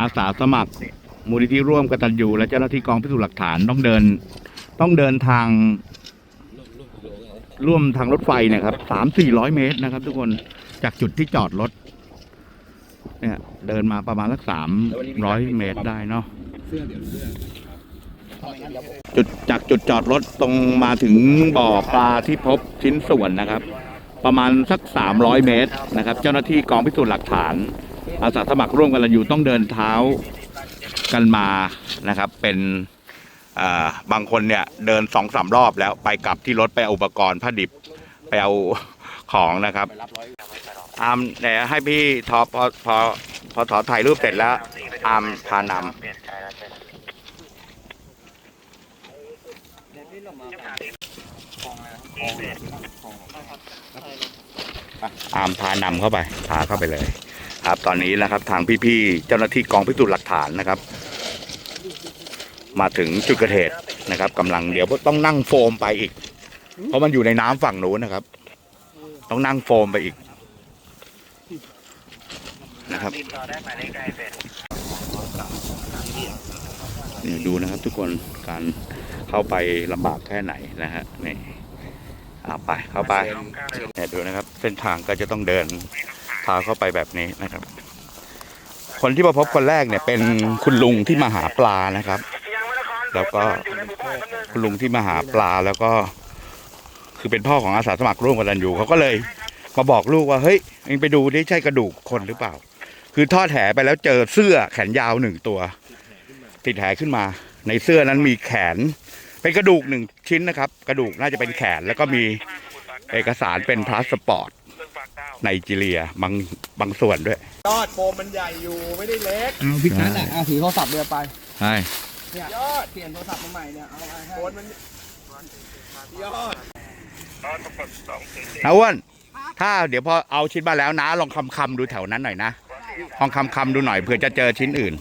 อาสาสมัครมูลนิธิร่วมกตัญญูและเจ้าหน้าที่กองพิสูจน์หลักฐานต้องเดิน ต้องเดินทางร่วมทางรถไฟเนะครับสามสี่ร้อยเมตรนะครับ ทุกคนจากจุดที่จอดรถเนี่ยเดินมาประมาณสักสามร้อยเมตรได้เนาะจุดจากจุดจอดรถตรงมาถึงบ่อปลาที่พบชิ้นส่วนนะครับ ประมาณสักสามร้อยเมตรนะครับ เจ้าหน้าที่กองพิสูจน์หลักฐาน อาสาสมัครร่วมกันอยู่ต้องเดินเท้ากันมานะครับ เป็นบางคนเนี่ยเดินสองสามรอบแล้วไปกลับที่รถไปเอาอุปกรณ์ผ้าดิบไปเอาของนะครับอามเดี๋ยวให้พี่ทอพอพอพอถอถ่ายรูปเสร็จแล้ว อามพานำอามพานำเข้าไปพาเข้าไปเลย ครับตอนนี้นะครับทางพี่ๆเจ้าหน้าที่กองพิสูจน์หลักฐานนะครับ มาถึงจุดเกิดเหตุนะครับกำลังเดี๋ยวต้องนั่งโฟมไปอีก เพราะมันอยู่ในน้ำฝั่งนู้นนะครับ ต้องนั่งโฟมไปอีกนะครับเนี่ยดูนะครับ ทุกคนการเข้าไปลำบากแค่ไหนนะฮะนี่เอาไปเข้าไปเนี่ยดูนะครับ เส้นทางก็จะต้องเดิน เท้าเข้าไปแบบนี้นะครับ คนที่มาพบคนแรกเนี่ย เป็นคุณลุงที่มาหาปลานะครับ แล้วก็คุณลุงที่มาหาปลาแล้วก็ คือเป็นพ่อของอาสาสมัครร่วมกันอยู่เขาก็เลยมาบอกลูกว่าเฮ้ยเองไปดูดิใช่กระดูกคนหรือเปล่า คือทอดแหไปแล้วเจอเสื้อแขนยาวหนึ่งตัว ติดแหขึ้นมา ในเสื้อนั้นมีแขน เป็นกระดูกหนึ่งชิ้นนะครับ กระดูกน่าจะเป็นแขนแล้วก็มีเอกสารเป็นพาสปอร์ต ไนจีเรียบางบางส่วนด้วย ยอดโฟมมันใหญ่อยู่ไม่ได้เล็กเอาพี่คัทอะเอาถือโทรศัพท์เรือไปใช่เนี่ยยอดเปลี่ยนโทรศัพท์มาใหม่เนี่ยเอาไปให้โฟนมันยอดนาอ้วนถ้าเดี๋ยวพอเอาชิ้นมาแล้วนะ ลองคำคำๆดูแถวนั้นหน่อยนะลองคำคำๆดูหน่อยเผื่อจะเจอชิ้นอื่น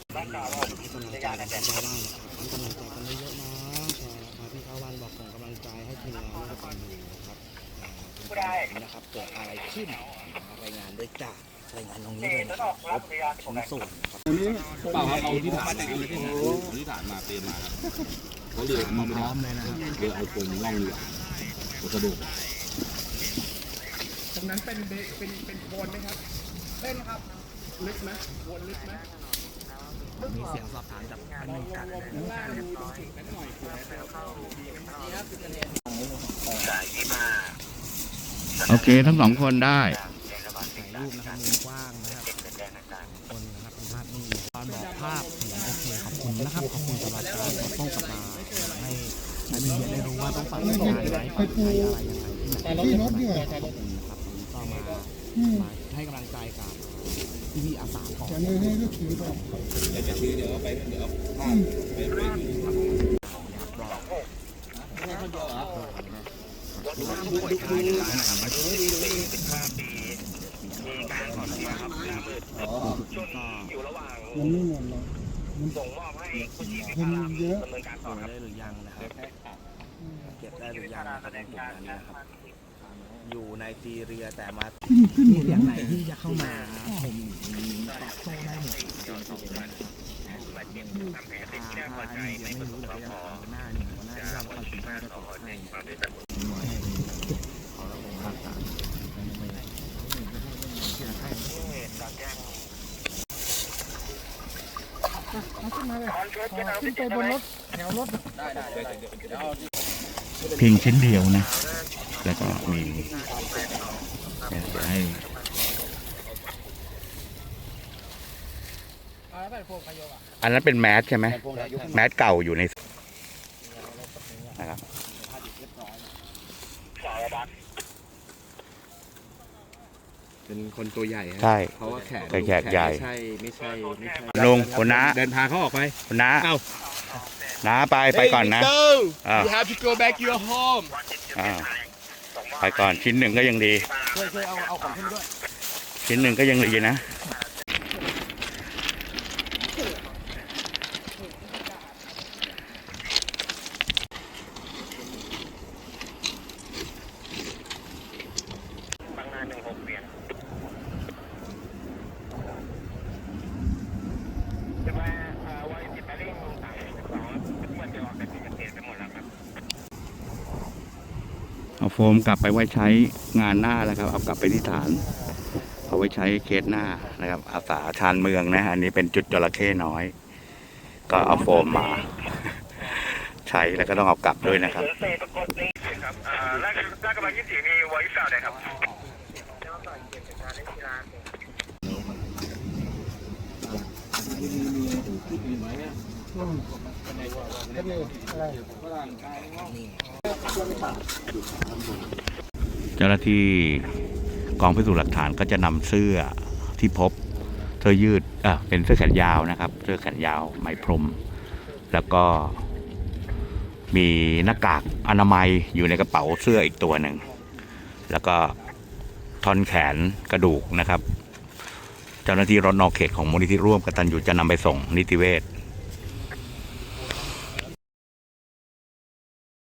พี่เขาวันบอกส่งกำลังใจให้ทีมงานแล้วก็ตอนนี้นะครับนะครับเกิดอะไรขึ้นรายงานด้วยจ้ารายงานตรงนี้เลยนะครับครบชิ้นส่วนนะครับเปล่าครับเอาที่ฐานเอาที่ฐานเอาที่ฐานมาเตรียมมาครับเขาเรือมาพร้อมเลยนะครับเรือเอาโครงล่องเรือตัวกระดูกตรงนั้นเป็นเบเป็นเป็นโคนไหมครับเป็นครับลึกไหมโคนลึกไหมมีเสียงสอบถามจากท่านหนึ่งกัน โอเค ทั้งสองคนได้ ถ่ายรูปนะครับมุมกว้างนะครับคนนะครับเป็นภาพนิ่ตอนบอกภาพเสียงโอเคขอบคุณนะครับขอบคุณสำหรับการตอบโต้กลับมาให้ให้มีเยอะได้รู้ว่าต้องฝากงานไหนฝากใครอะไรยังไงที่ไหนที่รถด้วยขอบคุณนะครับก็มามาให้กำลังใจกับพี่พี่ๆอาสาของได้หรือยังนะครับเนินการต่อได้หรือยังนะครับในกลุ่มนั้นนะครับ อยู่ในซีเรียแต่มามีเสียงไหนที่จะเข้ามาผมตอบโต้ได้หมด อ่าถ้าอันนี้ยังไม่รู้เลยยังถามหน้าหนึ่งหน้าที่เราคอยถึงหน้าจะตอบให้เพียงชิ้นเดียวนะ แล้วก็มีเดี๋ยวให้ อันนั้นเป็นแมสใช่ไหมแมสเก่าอยู่ในนะครับเป็นคนตัวใหญ่ใช่ เพราะว่าแขนแต่แขนใหญ่ ไม่ใช่ไม่ใช่ไม่ใช่ลุงคุณน้าเดินพาเขาออกไปคุณน้าเอ้าน้าไปไปก่อนนะ Hey, Mr. อ่า you have to go back to your home อ่าไปก่อนชิ้นหนึ่งก็ยังดีช่วยช่วยเอาเอาของขึ้นด้วยชิ้นหนึ่งก็ยังดีนะ โฟมกลับไปไว้ใช้งานหน้าแล้วครับ เอากลับไปที่ฐาน เอาไว้ใช้เคสหน้านะครับ อาสาชานเมืองนะอันนี้เป็นจุดจระเข้น้อย ก็เอาโฟมมา ใช้แล้วก็ต้องเอากลับด้วยนะครับเจ้าหน้าที่กองพิสูจน์หลักฐานก็จะนำเสื้อที่พบเสื้อยืดอะเป็นเสื้อแขนยาวนะครับ เสื้อแขนยาวไหมพรม แล้วก็มีหน้ากากอนามัยอยู่ในกระเป๋าเสื้ออีกตัวหนึ่ง แล้วก็ท่อนแขนกระดูกนะครับ เจ้าหน้าที่รถนอกเขตของมูลนิธิร่วมกตันยูจะนำไปส่งนิติเวช